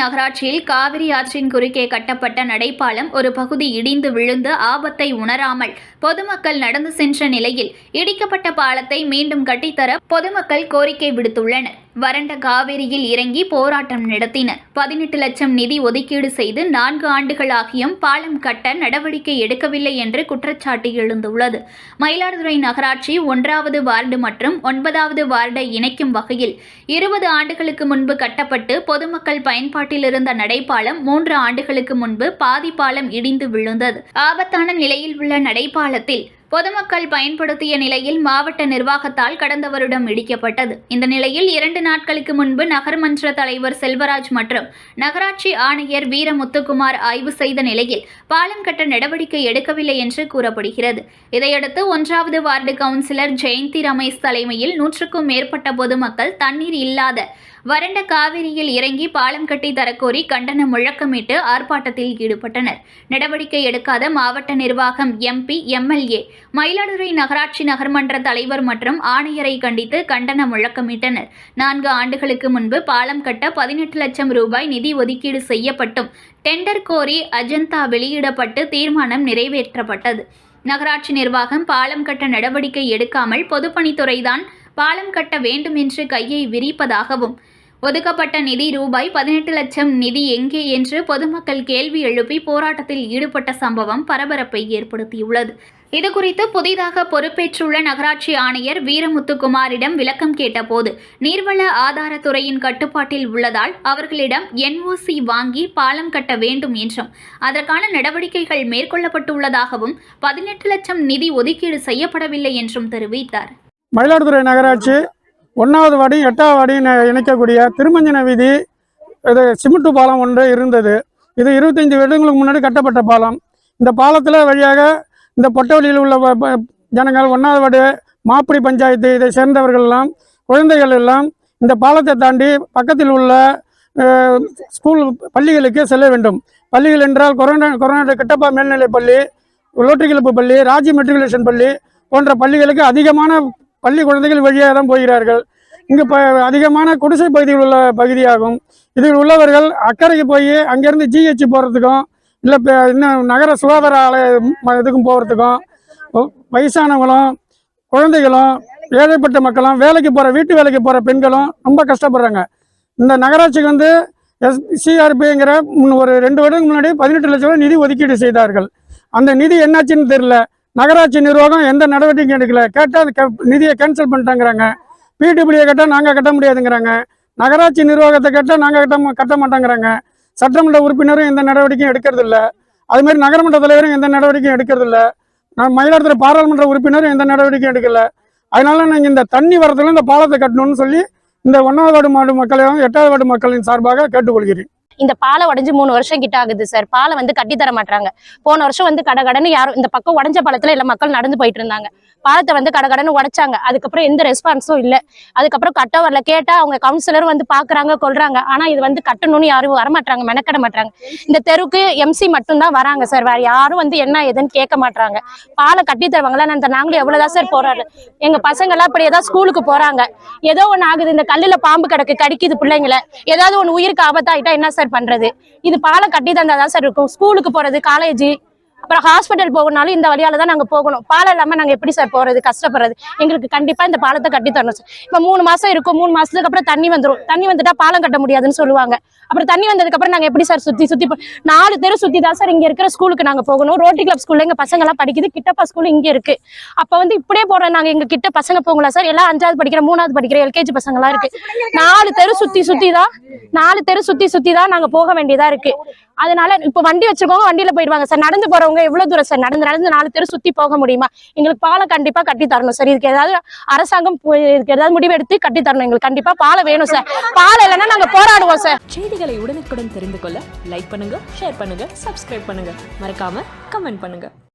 நகராட்சியில் காவிரி ஆற்றின் குறுக்கே கட்டப்பட்ட நடைபாலம் ஒரு பகுதி இடிந்து விழுந்து ஆபத்தை உணராமல் பொதுமக்கள் நடந்து சென்ற நிலையில் இடிக்கப்பட்ட பாலத்தை மீண்டும் கட்டித்தர பொதுமக்கள் கோரிக்கை விடுத்துள்ளனர். வறண்ட காவிரியில் இறங்கி போராட்டம் நடத்தினர். பதினெட்டு லட்சம் நிதி ஒதுக்கீடு செய்து நான்கு ஆண்டுகளாகியும் பாலம் கட்ட நடவடிக்கை எடுக்கவில்லை என்று குற்றச்சாட்டு எழுந்துள்ளது. மயிலாடுதுறை நகராட்சி ஒன்றாவது வார்டு மற்றும் ஒன்பதாவது வார்டை இணைக்கும் வகையில் இருபது ஆண்டுகளுக்கு முன்பு கட்டப்பட்டு பொதுமக்கள் பயன்பாட்டில் இருந்த நடைபாலம் மூன்று ஆண்டுகளுக்கு முன்பு பாதி பாலம் இடிந்து விழுந்தது. ஆபத்தான நிலையில் உள்ள நடைபாலத்தில் பொதுமக்கள் பயன்படுத்திய நிலையில் மாவட்ட நிர்வாகத்தால் கடந்த வருடம் இடிக்கப்பட்டது. இந்த நிலையில் இரண்டு நாட்களுக்கு முன்பு நகர்மன்ற தலைவர் செல்வராஜ் மற்றும் நகராட்சி ஆணையர் வீரமுத்துக்குமார் ஆய்வு செய்த நிலையில் பாலம் கட்ட நடவடிக்கை எடுக்கவில்லை என்று கூறப்படுகிறது. இதையடுத்து ஒன்றாவது வார்டு கவுன்சிலர் ஜெயந்தி ரமேஷ் தலைமையில் நூற்றுக்கும் மேற்பட்ட பொதுமக்கள் தண்ணீர் இல்லாத வறண்ட காவிரியில் இறங்கி பாலம் கட்டி தரக்கோரி கண்டன முழக்கமிட்டு ஆர்ப்பாட்டத்தில் ஈடுபட்டனர். நடவடிக்கை எடுக்காத மாவட்ட நிர்வாகம் எம்பி எம்எல்ஏ. மயிலாடுதுறை நகராட்சி நகர்மன்ற தலைவர் மற்றும் ஆணையரை கண்டித்து கண்டன முழக்கமிட்டனர். நான்கு ஆண்டுகளுக்கு முன்பு பாலம் கட்ட பதினெட்டு லட்சம் ரூபாய் நிதி ஒதுக்கீடு செய்யப்பட்டும். டெண்டர் கோரி அஜந்தா வெளியிடப்பட்டு தீர்மானம் நிறைவேற்றப்பட்டது. நகராட்சி நிர்வாகம் பாலம் கட்ட நடவடிக்கை எடுக்காமல் பொதுப்பணித்துறைதான் பாலம் கட்ட வேண்டும் என்று கையை விரிப்பதாகவும் ஒதுக்கப்பட்ட நிதி ரூபாய் பதினெட்டு லட்சம் நிதி எங்கே என்று பொதுமக்கள் கேள்வி எழுப்பி போராட்டத்தில் ஈடுபட்ட சம்பவம் பரபரப்பை ஏற்படுத்தியுள்ளது. இதுகுறித்து புதிதாக பொறுப்பேற்றுள்ள நகராட்சி ஆணையர் வீரமுத்துக்குமாரிடம் விளக்கம் கேட்டபோது நீர்வள ஆதாரத்துறையின் கட்டுப்பாட்டில் உள்ளதால் அவர்களிடம் என்ஓசி வாங்கி பாலம் கட்ட வேண்டும் என்றும் அதற்கான நடவடிக்கைகள் மேற்கொள்ளப்பட்டுள்ளதாகவும் பதினெட்டு லட்சம் நிதி ஒதுக்கீடு செய்யப்படவில்லை என்றும் தெரிவித்தார். மயிலாடுதுறை நகராட்சி ஒன்றாவது வார்டையும் எட்டாவது வார்டையும் இணைக்கக்கூடிய திருமஞ்சன வீதி இது சிமெண்ட்டு பாலம் ஒன்று இருந்தது. இது இருபத்தஞ்சி வருடங்களுக்கு முன்னாடி கட்டப்பட்ட பாலம். இந்த பாலத்தில் வழியாக இந்த பொட்டவெளியில் உள்ள ப- ஜனங்கள் ஒன்றாவது வார்டு மாப்பிடி பஞ்சாயத்து இதை சேர்ந்தவர்கள் எல்லாம் குழந்தைகள் எல்லாம் இந்த பாலத்தை தாண்டி பக்கத்தில் உள்ள ஸ்கூல் பள்ளிகளுக்கு செல்ல வேண்டும். பள்ளிகள் என்றால் கொரோனா கொரோனா கிட்டப்பா மேல்நிலைப் பள்ளி லோட்டரி கிளப்பு பள்ளி ராஜி மெட்ரிகுலேஷன் பள்ளி போன்ற பள்ளிகளுக்கு அதிகமான பள்ளி குழந்தைகள் வழியாக தான் போகிறார்கள். இங்கு ப அதிகமான குடிசை பகுதியில் உள்ள பகுதியாகும். இதில் உள்ளவர்கள் அக்கறைக்கு போய் அங்கேருந்து ஜிஹெச் போகிறதுக்கும் இல்லை இப்போ இன்னும் நகர சுகாதார ஆலய இதுக்கும் போகிறதுக்கும் வயசானவங்களும் குழந்தைகளும் ஏழைப்பட்ட மக்களும் வேலைக்கு போகிற வீட்டு வேலைக்கு போகிற பெண்களும் ரொம்ப கஷ்டப்படுறாங்க. இந்த நகராட்சிக்கு வந்து எஸ் சிஆர்பிங்கிற ஒரு ரெண்டு வருடத்துக்கு முன்னாடி பதினெட்டு லட்சம் நிதி ஒதுக்கீடு செய்தார்கள். அந்த நிதி என்னாச்சுன்னு தெரியல. நகராட்சி நிர்வாகம் எந்த நடவடிக்கையும் எடுக்கல. கேட்டால் நிதியை கேன்சல் பண்ணிட்டாங்கிறாங்க. பிடபிள்யூ கேட்டால் நாங்கள் கட்ட முடியாதுங்கிறாங்க. நகராட்சி நிர்வாகத்தை கேட்டால் நாங்கள் கட்ட கட்ட மாட்டேங்கிறாங்க. சட்டமன்ற உறுப்பினரும் எந்த நடவடிக்கையும் எடுக்கிறது அதுமாரி நகரமன்ற தலைவரும் எந்த நடவடிக்கையும் எடுக்கிறதில்ல நான் மயிலாடுதுறை பாராளுமன்ற உறுப்பினரும் எந்த நடவடிக்கையும் எடுக்கல. அதனால நாங்கள் இந்த தண்ணி வரதுல இந்த பாலத்தை கட்டணும்னு சொல்லி இந்த ஒன்றாவது வார்டு மாடு மக்களையும் எட்டாவது வார்டு மக்களின் சார்பாக கேட்டுக்கொள்கிறேன். இந்த பாலை உடைஞ்சு மூணு வருஷம் கிட்ட ஆகுது சார். பாலை வந்து கட்டி தர மாட்டாங்க போன வருஷம் வந்து கடை கடன்னு யாரும் இந்த பக்கம் உடஞ்ச பாலத்துல எல்லா மக்கள் நடந்து போயிட்டு இருந்தாங்க. பாலத்தை வந்து கட கடன்னு உடைச்சாங்க. அதுக்கப்புறம் எந்த ரெஸ்பான்ஸும் இல்லை. அதுக்கப்புறம் கட்ட வரல கேட்டா அவங்க கவுன்சிலரும் வந்து பாக்குறாங்க கொள்றாங்க ஆனா இது வந்து கட்டணும்னு யாரும் வரமாட்டாங்க மெனக்கட மாட்டாங்க இந்த தெருவுக்கு எம்சி மட்டும்தான் வராங்க சார் வேற யாரும் வந்து என்ன ஏதுன்னு கேட்க மாட்டாங்க பாலை கட்டி தருவாங்களா அந்த நாங்களும் எவ்வளவுதான் சார் போராடு எங்க பசங்க எல்லாம் ஏதாவது ஸ்கூலுக்கு போறாங்க. ஏதோ ஒண்ணு ஆகுது இந்த கல்லுல பாம்பு கிடக்கு கடிக்குது பிள்ளைங்களை. ஏதாவது ஒண்ணு உயிருக்கு ஆபத்தாயிட்டா என்ன சார் பண்றது? இது பாலை கட்டி தந்தாதான் சார் இருக்கும். ஸ்கூலுக்கு போறது காலேஜ் அப்புறம் ஹாஸ்பிட்டல் போகணும்னாலும் இந்த வழியால தான் நாங்கள் போகணும். பாலம் இல்லாம நாங்கள் எப்படி சார் போறது? கஷ்டப்படுறது. எங்களுக்கு கண்டிப்பா இந்த பாலத்தை கட்டி தரணும் சார் இப்போ மூணு மாசம் இருக்கும். மூணு மாசத்துக்கு அப்புறம் தண்ணி வந்துடும் தண்ணி வந்துட்டா பாலம் கட்ட முடியாதுன்னு சொல்லுவாங்க. அப்புறம் தண்ணி வந்ததுக்கப்புறம் நாங்கள் நாங்க எப்படி சார் சுத்தி சுத்தி போ- நாலு தெரு சுத்தி தான் சார் இங்க இருக்கிற ஸ்கூலுக்கு நாங்க போகணும். ரோட்டி கிளப் ஸ்கூல்ல எங்கள் பசங்க எல்லாம் படிக்குது. கிட்டப்பா ஸ்கூல் இங்கே இருக்கு. அப்போ வந்து இப்படியே போறோம். நாங்க எங்க கிட்ட பசங்க போங்களா சார் எல்லாம் அஞ்சாவது படிக்கிற மூணாவது படிக்கிற எல்கேஜி பசங்களாம் இருக்குது இருக்கு. நாலு தெரு சுத்தி சுற்றி தான் நாலு தெரு சுத்தி சுற்றி தான் நாங்க போக வேண்டியதா இருக்கு. அதனால இப்ப வண்டி வச்சிருக்கவங்க வண்டியில போயிடுவாங்க. சார் நடந்து போறவங்க எவ்வளவு தூரம் சார்? நடந்து நடந்து நாலு தெரு சுத்தி போக முடியுமா? எங்களுக்கு பாலம் கண்டிப்பா கட்டி தரணும் சார். இதுக்கு ஏதாவது அரசாங்கம் இதுக்கு ஏதாவது முடிவெடுத்து கட்டி தரணும். எங்களுக்கு கண்டிப்பா பாலம் வேணும் சார். பாலம் இல்லைன்னா நாங்க போராடுவோம் சார். செய்திகளை உடனுக்குடன் தெரிந்து கொள்ள லைக் பண்ணுங்க ஷேர் பண்ணுங்க சப்ஸ்கிரைப் பண்ணுங்க. மறக்காம கமெண்ட் பண்ணுங்க.